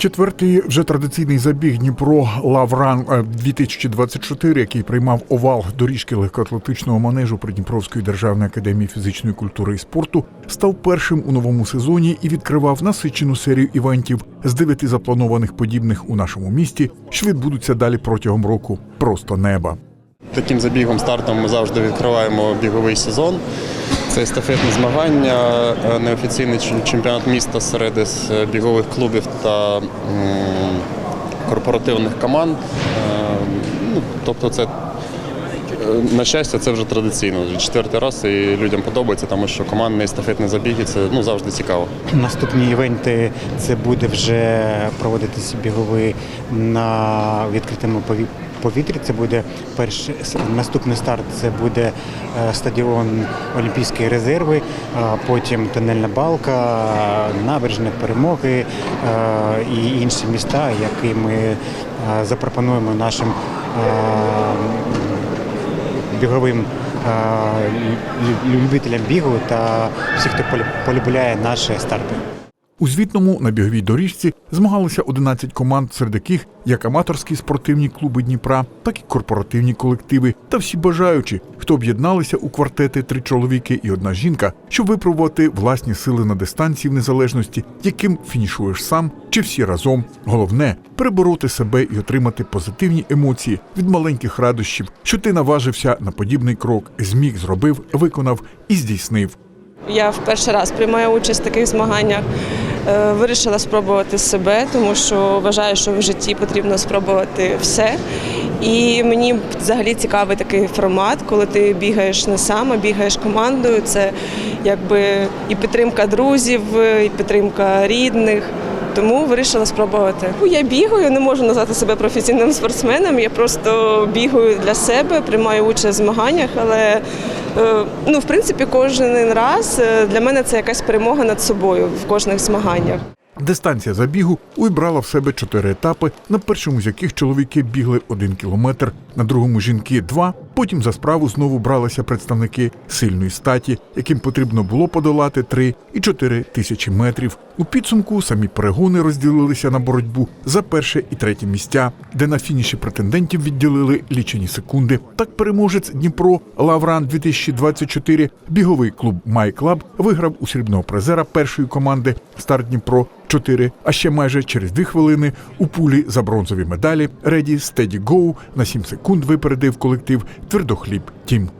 Четвертий вже традиційний забіг Дніпро Лавран е, 2024, який приймав овал доріжки легкоатлетичного манежу Придніпровської державної академії фізичної культури і спорту, став першим у новому сезоні і відкривав насичену серію івентів з дев'яти запланованих подібних у нашому місті, що відбудуться далі протягом року. Просто неба. Таким забігом стартом ми завжди відкриваємо біговий сезон. Це естафетне змагання, е, неофіційний чемпіонат міста серед е, бігових клубів та корпоративних команд. Е, Ну, тобто, це на щастя, це вже традиційно. Вже Четвертий раз і людям подобається, тому що командні естафетні забіги це ну, завжди цікаво. Наступні івенти це буде вже проводитися біговий на відкритому повітрі. Це буде перший наступний старт. Це буде е, стадіон Олімпійської резерви, потім тунельна балка, набережні перемоги е, і інші міста, які ми е, запропонуємо нашим е, біговим е, лю- лю- любителям бігу та всіх, хто полю- полюбляє наші старти. У звітному на біговій доріжці змагалися 11 команд, серед яких як аматорські спортивні клуби Дніпра, так і корпоративні колективи та всі бажаючі, хто об'єдналися у квартети три чоловіки і одна жінка, щоб випробувати власні сили на дистанції в незалежності, яким фінішуєш сам чи всі разом. Головне перебороти себе і отримати позитивні емоції від маленьких радощів, що ти наважився на подібний крок, зміг, зробив, виконав і здійснив. Я в перший раз приймаю участь в таких змаганнях. Е, Вирішила спробувати себе, тому що вважаю, що в житті потрібно спробувати все. І мені взагалі цікавий такий формат, коли ти бігаєш не сам, а бігаєш командою. Це якби і підтримка друзів, і підтримка рідних. Тому вирішила спробувати. Ну, Я бігаю, не можу назвати себе професійним спортсменом. Я просто бігаю для себе, приймаю участь в змаганнях, але ну, в принципі, кожен раз е, для мене це якась перемога над собою в кожних змаганнях. Дистанція забігу уйбрала в себе чотири етапи, на першому з яких чоловіки бігли один кілометр, на другому жінки два. Потім за справу знову бралися представники сильної статі, яким потрібно було подолати три і чотири тисячі метрів. У підсумку самі перегони розділилися на боротьбу за перше і третє місця, де на фініші претендентів відділили лічені секунди. Так переможець Дніпро Лавран 2024 біговий клуб Майклаб виграв у срібного призера першої команди Старт Дніпро 4, а ще майже через дві хвилини у пулі за бронзові медалі Реді Стеді Гоу на 7 секунд випередив колектив Твердохліб Тім.